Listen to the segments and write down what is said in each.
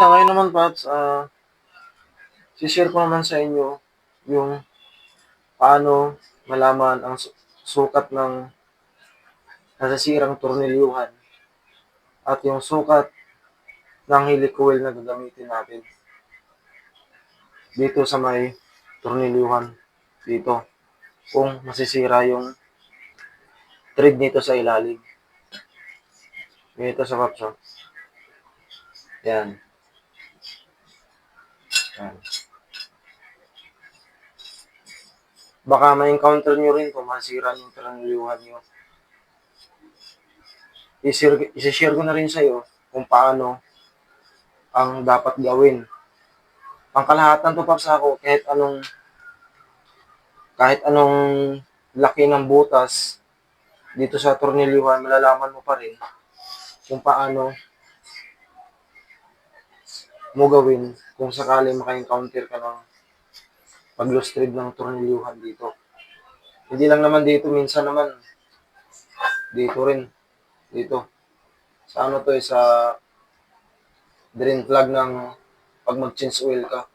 Basta ngayon naman, Paps, ah, share ko naman sa inyo yung paano malaman ang su- sukat ng nasasirang tornilyuhan at yung sukat ng helicoil na gagamitin natin dito sa may tornilyuhan dito kung masisira yung thread nito sa ilalim. Ganito sa Paps, oh. Yan. Baka ma-encounter nyo rin kung masira yung tornilyuhan nyo. I-share, i-share ko na rin sa'yo kung paano ang dapat gawin. Ang kalahatan to Paps ako, kahit anong kahit anong laki ng butas dito sa tornilyuhan, malalaman mo pa rin kung paano mo gawin kung sakali maka-encounter ka ng pag-loose thread ng tornilyuhan dito. Hindi lang naman dito, minsan naman dito rin. Dito. Sa ano to eh, sa drain plug ng pag mag-change oil ka.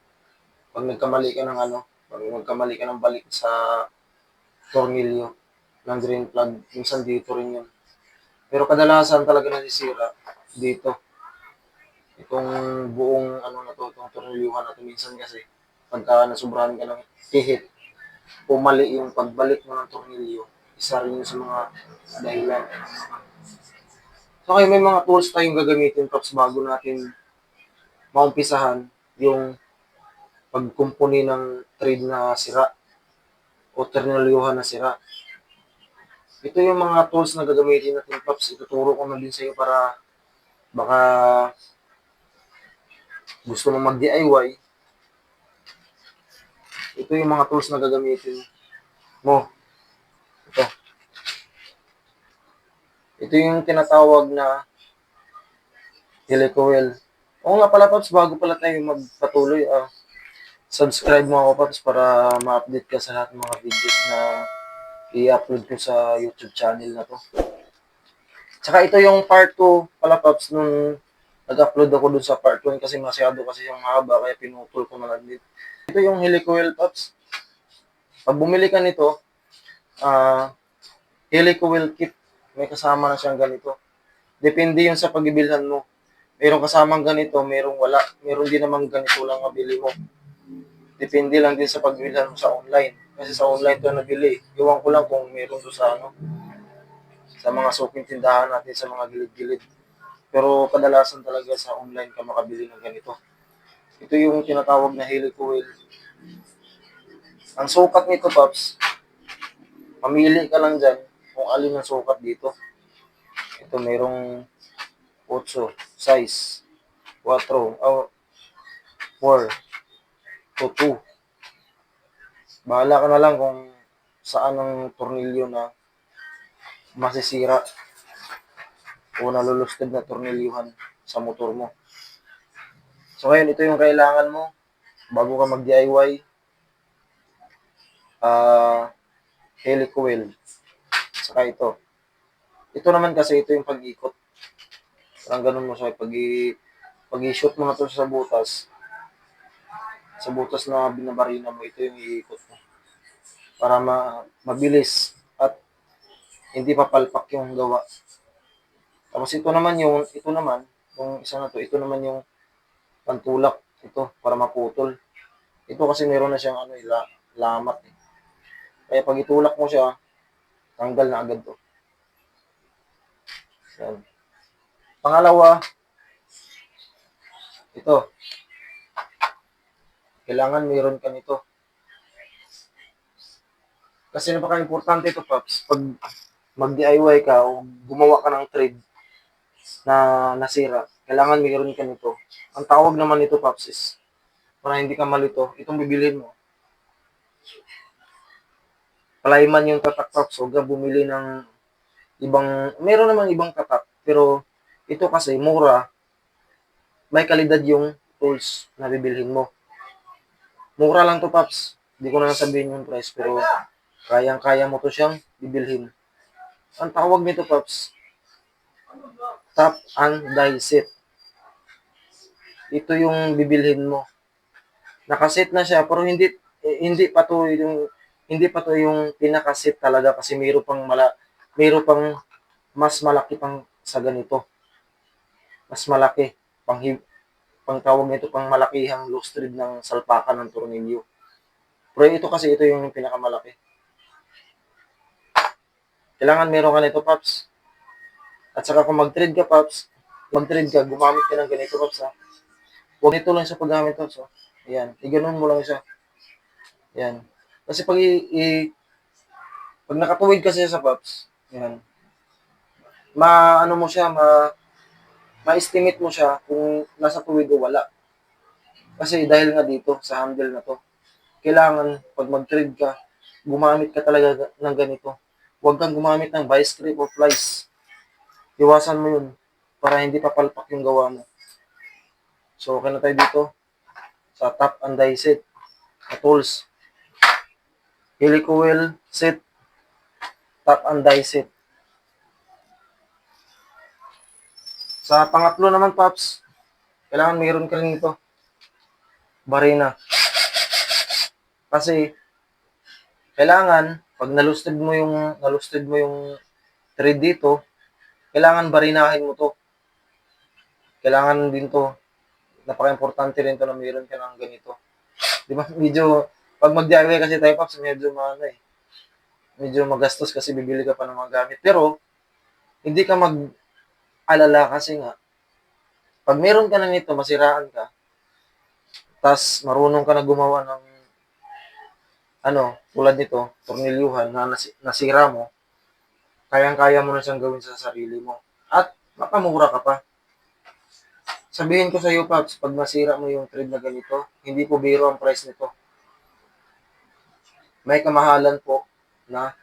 Pag nagkamali ka ng ano, pag nagkamali ka ng balik sa tornilyo ng drain plug, minsan dito rin yun. Pero kadalasan talaga nasisira dito. Itong buong ano na to, itong tornilyuhan na to minsan kasi pagka nasubrahan ka ng tihit, pumali yung pagbalik mo ng tornilyo, isa rin yun sa mga dahilan. So kaya may mga tools tayong gagamitin props bago natin maumpisahan yung pagkumpuni ng thread na sira o tornilyuhan na sira. Ito yung mga tools na gagamitin natin props. Ituturo ko na din sa iyo para baka gusto mo mag-DIY, ito yung mga tools na gagamitin mo. Ito. Ito yung tinatawag na helicoil. Oo nga pala, Paps, bago pala tayo magpatuloy, ah, subscribe mo ako, Paps, para ma-update ka sa lahat ng mga videos na i-upload ko sa YouTube channel na to. Tsaka ito yung part 2 pala, Paps, nung nag-upload ako dun sa part 1 kasi masyado kasi yung mahaba, kaya pinutol ko na lang din. Ito yung helicoil, Paps. Pag bumili ka nito, ah, helicoil kit, may kasama na siyang ganito. Depende yun sa pagbibilhan mo. Merong kasamang ganito, merong wala. Meron din namang ganito lang mabili mo. Depende lang din sa pagbilhan mo sa online. Kasi sa online to nabili. Iwan ko lang kung meron to sa ano, sa mga suking tindahan natin sa mga gilid-gilid. Pero kadalasan talaga sa online ka makabili ng ganito. Ito yung tinatawag na helicoil. Ang sukat nito, Pops, mamili ka lang dyan kung alin ang sukat dito. Ito mayroong 8 size, 4, oh, 4, to 2. Bahala ka na lang kung saan ang tornilyo na masisira o nalulusted na tornilyuhan sa motor mo. So ngayon, ito yung kailangan mo bago ka mag-DIY. Ah, helicoil. Saka ito. Ito naman kasi ito yung pag-ikot. Parang ganun mo siya. Pag, pag i-shoot mo na to sa butas, sa butas na binabarina mo, ito yung iikot mo. Para ma mabilis at hindi papalpak yung gawa. Tapos ito naman yung, ito naman, yung isa na to, ito naman yung pantulak. Ito, para maputol. Ito kasi meron na siyang ano, eh, la, lamat. Eh. Kaya pag itulak mo siya, tanggal na agad to. Yan. Pangalawa, ito. Kailangan meron ka nito. Kasi napaka-importante ito, Paps. Pag mag-DIY ka o gumawa ka ng trade na nasira, kailangan meron ka nito. Ang tawag naman nito, Paps, is para hindi ka malito, itong bibilhin mo. Palayman yung tatak, Paps. Huwag ka bumili ng ibang, meron naman ibang tatak, pero ito kasi mura, may kalidad yung tools na bibilhin mo. Mura lang to, Paps. Hindi ko na nasabihin yung price, pero kayang-kaya mo to siyang bibilhin. Ang tawag nito, Paps, top and die set. ito yung bibilhin mo. Nakaset na siya, pero hindi eh, hindi pa to yung hindi pa to yung pinakaset talaga kasi mayro pang mala mayro pang mas malaki pang sa ganito. Mas malaki pang pang tawag nito pang malakihang loose thread ng salpakan ng tornilyo. Pero ito kasi ito yung pinakamalaki. Kailangan meron ka nito, Paps. At saka kung mag-trade ka, Paps, mag-trade ka, gumamit ka ng ganito, Paps, ha. Huwag nito lang sa paggamit, Paps, ha. Ayan. Iganon mo lang siya. Ayan. Kasi pag i, i- pag nakatuwid kasi sa Paps, ayan, ma, ano mo siya, ma, ma-estimate mo siya kung nasa tuwid o wala. Kasi dahil nga dito, sa handle na to, kailangan, pag mag-trade ka, gumamit ka talaga ng ganito. Huwag kang gumamit ng vice grip o flies. Iwasan mo yun para hindi papalpak yung gawa mo. So, okay na tayo dito sa top and die set na tools. Helico wheel set, top and die set. Sa pangatlo naman, Paps, kailangan mayroon ka rin ito. Barina. Kasi, kailangan, pag nalusted mo yung, nalusted mo yung thread dito, kailangan barinahin mo to. Kailangan din to, napaka-importante rin to na mayroon ka ng ganito. Di ba? Medyo, pag mag-DIY kasi tayo, Paps, medyo maano eh. Medyo magastos kasi bibili ka pa ng mga gamit. Pero, hindi ka mag-alala kasi nga, pag meron ka na nito, masiraan ka, tas marunong ka na gumawa ng ano, tulad nito, tornilyuhan na nasi- nasira mo, kayang-kaya mo na siyang gawin sa sarili mo. At makamura ka pa. Sabihin ko sa iyo, Paps, pag masira mo yung thread na ganito, hindi po biro ang price nito. May kamahalan po na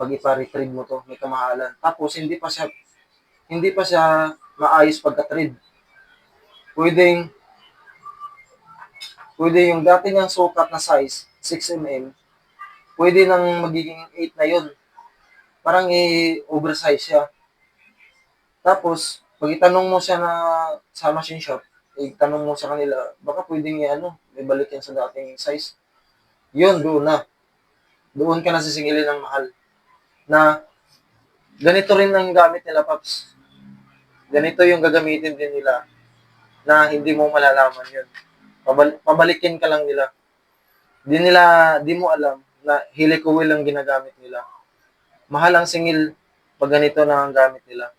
pag ipa-retrieve mo to, may kamahalan. Tapos hindi pa siya hindi pa siya maayos pagka-thread. Pwedeng pwede yung dati niyang sukat na size, 6mm, pwede nang magiging 8 na yun. Parang i-oversize siya. Tapos, pag itanong mo siya na sa machine shop, itanong mo sa kanila, baka pwedeng i-ano, ibalik yan sa dating size. Yun, doon na. Doon ka na sisingilin ng mahal. Na, ganito rin ang gamit nila, Paps. Ganito yung gagamitin din nila na hindi mo malalaman yun. Pabal- pabalikin ka lang nila. Di nila, di mo alam na wheel ang ginagamit nila. Mahal ang singil pag ganito na ang gamit nila.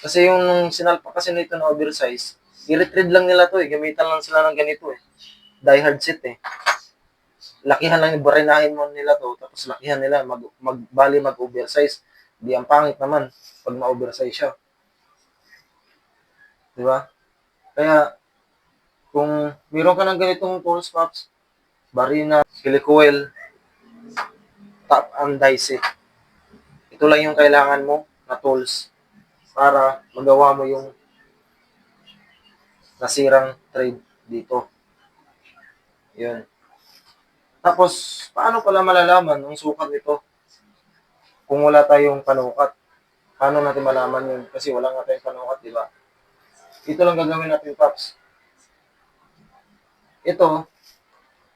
Kasi yung nung sinalpa kasi nito na oversize, i-retrieve lang nila to eh. Gamitan lang sila ng ganito eh. Die hard set eh. Lakihan lang, barinahin mo nila to, tapos lakihan nila, mag, mag, bali mag-oversize. Di ang pangit naman pag ma-oversize siya. Di ba? Kaya, kung meron ka ng ganitong tools, Pops, barina, silicoel, top and dice it. Ito lang yung kailangan mo na tools para magawa mo yung nasirang trade dito. Yun. Tapos, paano pala malalaman ang sukat nito? Kung wala tayong panukat. Paano natin malaman yun? Kasi wala nga tayong panukat, di ba? Ito lang gagawin natin, Paps. Ito,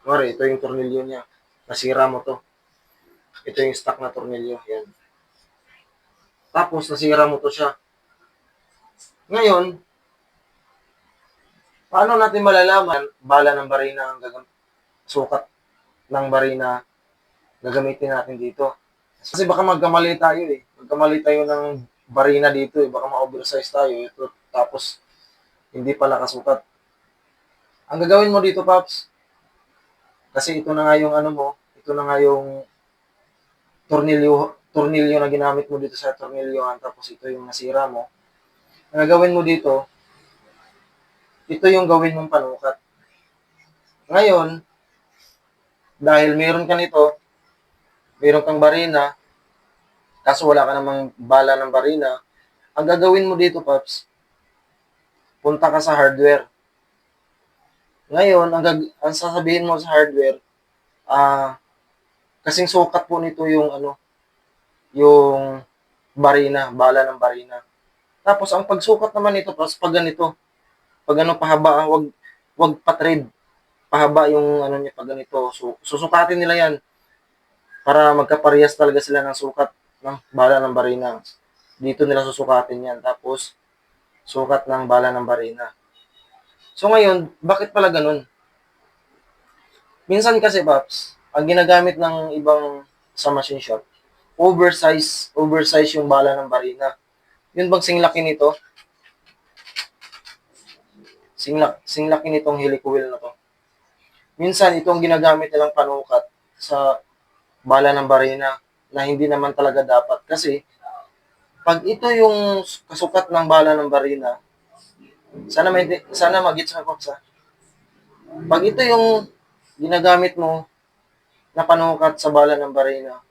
Mare, ito yung tornilyo niya. Nasira mo to. Ito yung stock na tornilyo. Yan. Tapos, nasira mo to siya. Ngayon, paano natin malalaman bala ng barina ang gagam sukat ng barina gagamitin natin dito? Kasi baka magkamali tayo eh. Magkamali tayo ng barina dito eh. Baka ma-oversize tayo. Ito, tapos, hindi pala kasukat. Ang gagawin mo dito, Paps, kasi ito na nga yung ano mo, ito na nga yung tornilyo, tornilyo na ginamit mo dito sa tornilyohan, tapos ito yung nasira mo. Ang gagawin mo dito, ito yung gawin mong panukat. Ngayon, dahil meron ka nito, meron kang barina, kaso wala ka namang bala ng barina, ang gagawin mo dito, Paps, punta ka sa hardware. Ngayon, ang, gag- ang sasabihin mo sa hardware, ah, kasing sukat po nito yung ano, yung barina, bala ng barina. Tapos, ang pagsukat naman nito, pas pag ganito, pag ano pahaba, wag wag patrid. Pahaba yung ano niya pag ganito. So, susukatin nila yan para magkaparehas talaga sila ng sukat ng bala ng barina. Dito nila susukatin yan. Tapos, sukat ng bala ng barina. So ngayon, bakit pala ganun? Minsan kasi, Paps, ang ginagamit ng ibang sa machine shop, oversize, oversize yung bala ng barina. Yun bang singlaki nito? Singlak, singlaki nitong helicoil na to. Minsan, itong ginagamit nilang panukat sa bala ng barina na hindi naman talaga dapat. Kasi, pag ito yung kasukat ng bala ng barina, sana may sana magits mo Pops, ha? Pag ito yung ginagamit mo na panukat sa bala ng barina,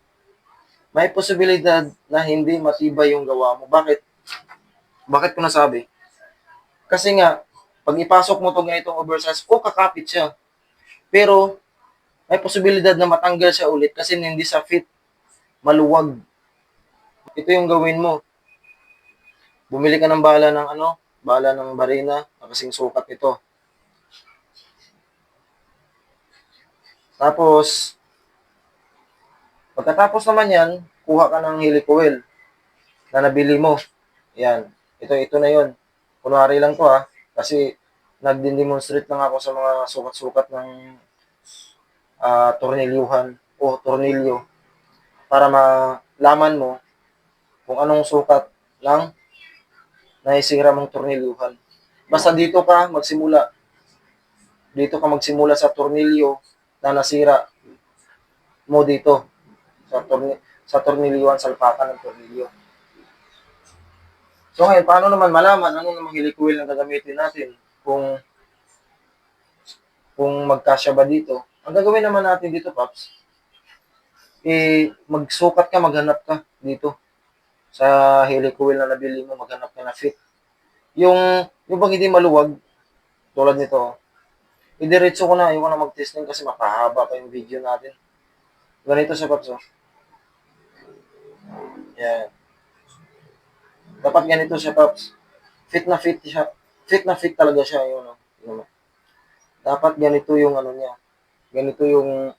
may posibilidad na hindi matibay yung gawa mo. Bakit? Bakit ko nasabi? Kasi nga, pag ipasok mo itong ganitong oversize, o kakapit siya. Pero, may posibilidad na matanggal siya ulit kasi hindi sa fit, maluwag. Ito yung gawin mo. Bumili ka ng bala ng ano, bala ng barina, na kasing sukat ito. Tapos, pagkatapos naman yan, kuha ka ng helicoil na nabili mo. Yan. Ito, ito na yon. Kunwari lang to ha. Kasi, nagdi-demonstrate lang ako sa mga sukat-sukat ng ah tornilyuhan o tornilyo para malaman mo kung anong sukat ng naisira mong tornilyuhan. Basta dito ka magsimula. Dito ka magsimula sa tornilyo na nasira mo dito sa torni sa tornilyuhan salpakan ng tornilyo. So ngayon, paano naman malaman ano namang helicoil na gagamitin natin kung kung magkasya ba dito? Ang gagawin naman natin dito, Paps, eh, magsukat ka, maghanap ka dito sa helicoil na nabili mo, maghanap ka na fit. Yung, yung bang hindi maluwag, tulad nito, idiretso ko na, ayaw na mag-testing kasi mapahaba pa yung video natin. Ganito siya, Paps, oh. Yan. Dapat ganito siya, Paps. Fit na fit siya. Fit na fit talaga siya, yun, oh. Dapat ganito yung ano niya. Ganito yung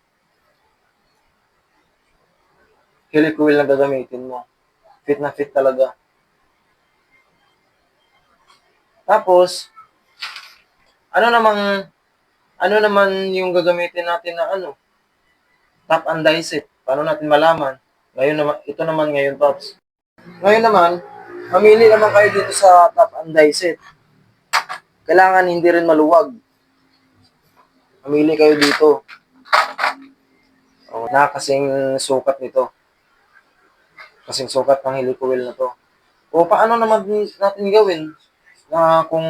helicoil na gagamitin mo. Fit na fit talaga. Tapos, ano namang, ano naman yung gagamitin natin na ano? Top and dice it. Paano natin malaman? Ngayon naman, ito naman ngayon, Pops. Ngayon naman, mamili naman kayo dito sa top and dice it. Kailangan hindi rin maluwag. Mamili kayo dito. O, na kasing sukat nito. Kasing sukat ng helicoil na to. O paano naman natin gawin na kung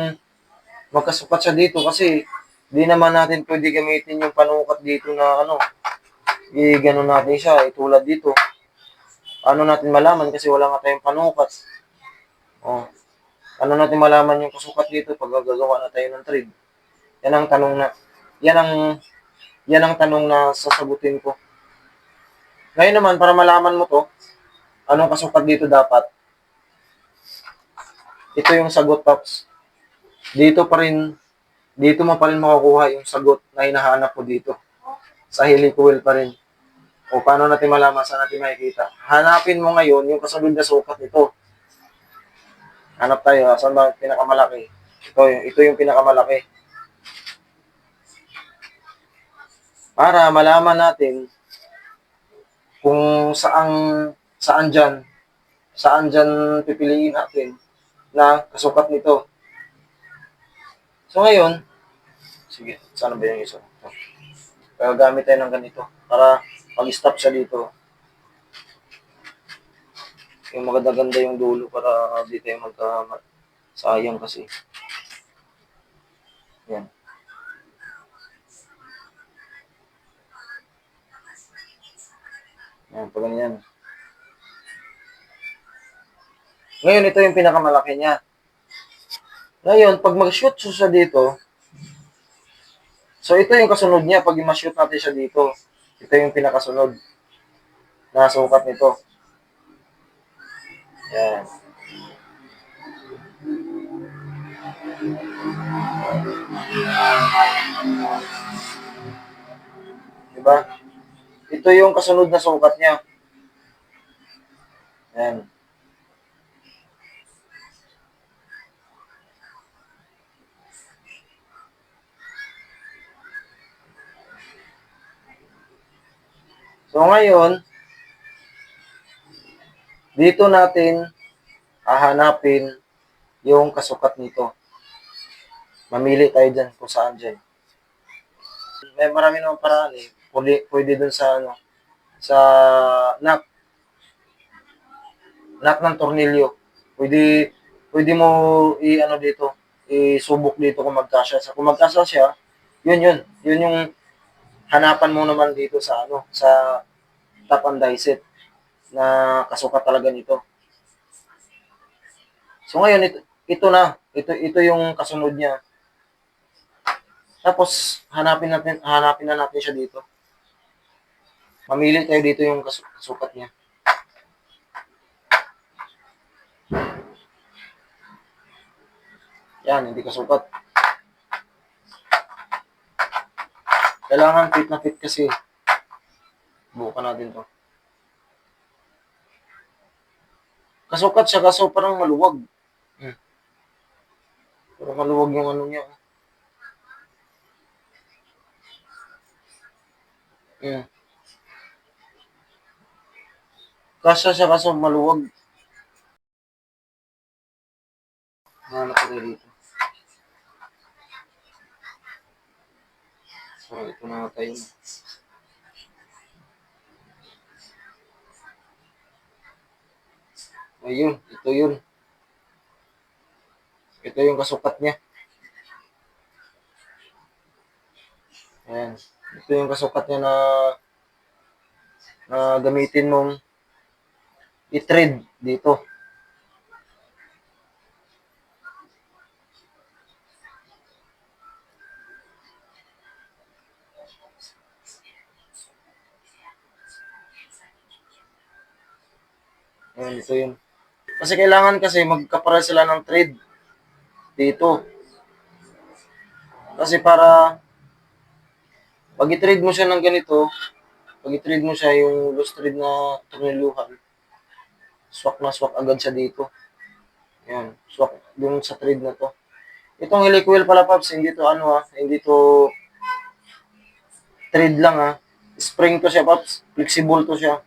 magkasukat siya dito kasi di naman natin pwede gamitin yung panukat dito na ano, i-gano natin siya, itulad dito. Ano natin malaman kasi wala nga tayong panukat. O, ano natin malaman yung kasukat dito pag gagawa na tayo ng trade? Yan ang tanong na, yan ang, yan ang tanong na sasagutin ko. Ngayon naman, para malaman mo to, anong kasukat dito dapat? Ito yung sagot, Pops. Dito pa rin, dito mo pa rin makukuha yung sagot na hinahanap mo dito. Sa helicoil pa rin. O paano natin malaman, saan natin makikita? Hanapin mo ngayon yung kasunod na sukat nito. Hanap tayo, ah. saan ba pinakamalaki? Ito, ito yung pinakamalaki. Para malaman natin kung saan saan dyan, saan dyan pipiliin natin na kasukat nito. So ngayon, sige, saan ba yung isa? Gagamit tayo ng ganito para pag-stop siya dito. Yung maganda-ganda yung dulo para di tayo magka sayang kasi. Yan. Yan, pag ganyan. Ngayon, ito yung pinakamalaki niya. Ngayon, pag mag-shoot siya dito, so ito yung kasunod niya pag ma-shoot natin siya dito. Ito yung pinakasunod na sukat nito. Yan. Diba? Ito yung kasunod na sukat niya. Ayan. So ngayon, dito natin hahanapin yung kasukat nito. Mamili tayo dyan kung saan dyan. May marami namang paraan eh. Pwede, pwede dun sa ano, sa nut. Nut ng tornilyo. Pwede, pwede mo i-ano dito, isubok dito kung magkasya. Sa kung magkasya siya, yun yun. Yun yung hanapan mo naman dito sa ano, sa top na kasukat talaga nito. So ngayon ito, ito na, ito ito yung kasunod niya. Tapos hanapin natin hanapin na natin siya dito. Mamili tayo dito yung kasu- kasukat niya. Yan, hindi kasukat. Kailangan fit na fit kasi. Bukan natin to. Kasukat siya kaso parang maluwag. Hmm. Parang maluwag yung ano niya. Hmm. Kasya siya kaso maluwag. Hanap ko dito. So, ito na tayo. Ayun, ito yun. Ito yung kasukat niya. Ayan. Ito yung kasukat niya na na gamitin mong i-thread dito. Ayan, ito yun. Kasi kailangan kasi magkapara sila ng thread dito. Kasi para pag i-trade mo siya ng ganito, pag i-trade mo siya yung loose thread na tornilyuhan, swak na swak agad siya dito. Yan, swak dun sa thread na to. Itong helicoil pala, Paps, hindi to ano ha, hindi to thread lang ha. Spring to siya, Paps. Flexible to siya.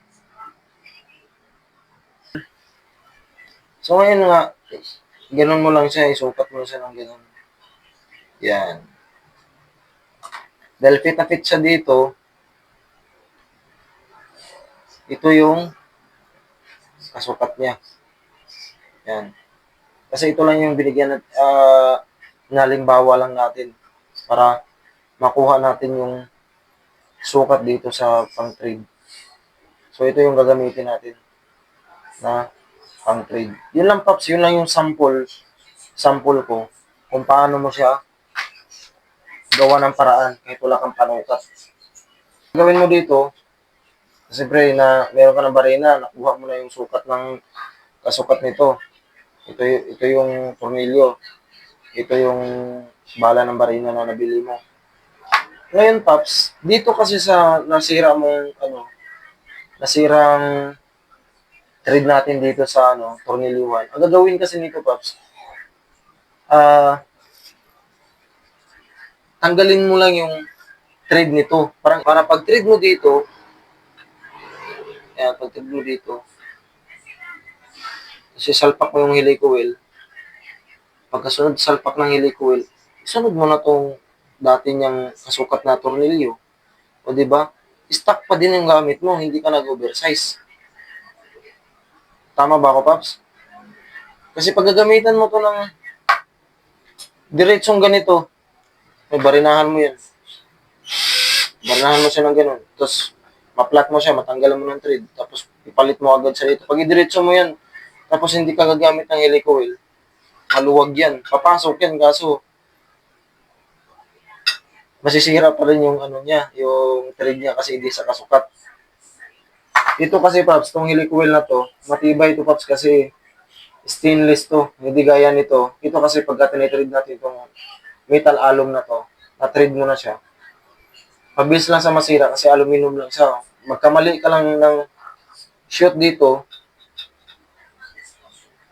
So ngayon nga, ganun mo lang siya, isukat mo siya ng ganun. Yan. Dahil fit na fit siya dito, ito yung kasukat niya. Yan. Kasi ito lang yung binigyan at uh, nalimbawa lang natin para makuha natin yung sukat dito sa pang-trade. So ito yung gagamitin natin na pang-trade. Yun lang, Paps. Yun lang yung sample, sample ko kung paano mo siya gawa ng paraan kahit wala kang panukat. Gawin mo dito, siyempre na meron ka ng barina, nakuha mo na yung sukat ng kasukat nito. Ito, ito yung tornilyo. Ito yung bala ng barina na nabili mo. Ngayon, Paps, dito kasi sa nasira mong, ano, nasirang thread natin dito sa, ano, tornilyuhan. Ang gagawin kasi nito, Paps, ah, tanggalin mo lang yung thread nito. Parang, para pag thread mo dito, Ayan, pag thread mo dito, kasi salpak mo yung helicoil, pagkasunod salpak ng helicoil, sunod mo na tong dati niyang kasukat na tornilyo. O di ba? Stock pa din yung gamit mo, hindi ka nag-oversize. Tama ba ako, Paps? Kasi pag gagamitan mo to ng diretsong ganito, may barinahan mo yan. Barinahan mo siya ng ganun. Tapos, ma-flat mo siya, matanggalan mo ng thread. Tapos, ipalit mo agad sa dito. Pag idiretso mo yan, tapos hindi ka gagamit ng helicoil, maluwag yan. Papasok yan, kaso, masisira pa rin yung ano niya, yung thread niya kasi hindi sa kasukat. Ito kasi, Paps, tong helicoil na to, matibay ito, Paps, kasi stainless to. Hindi gaya nito. Ito kasi pagka tinitread natin itong metal alum na to, na-tread mo na siya. Mabilis lang sa masira kasi aluminum lang siya. Magkamali ka lang ng shoot dito,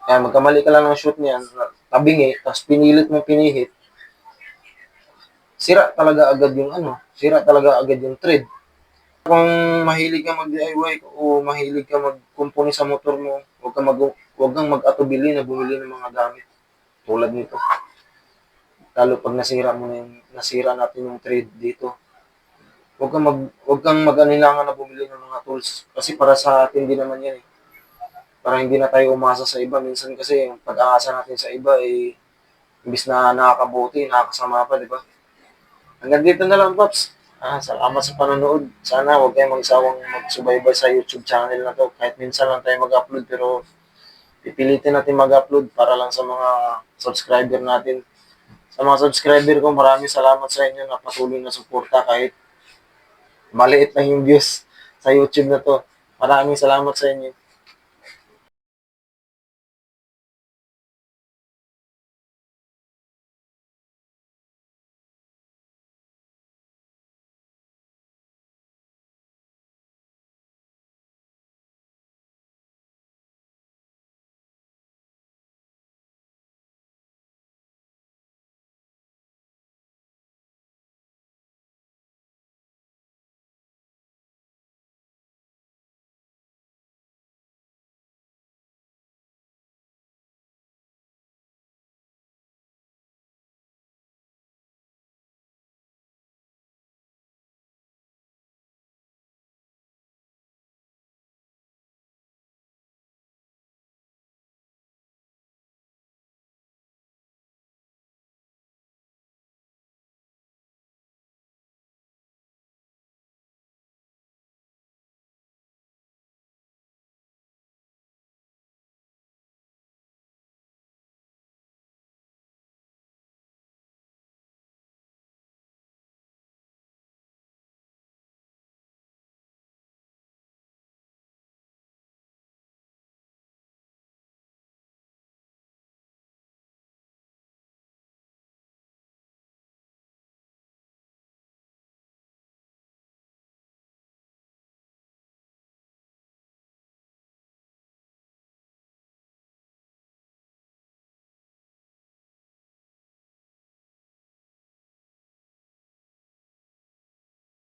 yan, magkamali ka lang ng shoot niyan, tabingi, tapos pinilit mo pinihit, sira talaga agad yung ano, sira talaga agad yung thread. Kung mahilig ka mag-DIY o mahilig ka mag-compone sa motor mo, huwag kang mag huwag kang mag-atubili na bumili ng mga gamit tulad nito. Lalo pag nasira mo na yung nasira natin yung thread dito. Huwag kang mag huwag kang mag-anilangan na bumili ng mga tools kasi para sa atin din naman yan eh. Para hindi na tayo umasa sa iba. Minsan kasi yung pag-aasa natin sa iba eh imbis na nakakabuti, nakakasama pa, di ba? Hanggang dito na lang, Pops. Ah, salamat sa panonood. Sana huwag kayong magsawang magsubaybay sa YouTube channel na to. Kahit minsan lang tayo mag-upload, pero pipilitin natin mag-upload para lang sa mga subscriber natin. Sa mga subscriber ko, maraming salamat sa inyo na patuloy na suporta kahit maliit lang yung views sa YouTube na to. Maraming salamat sa inyo.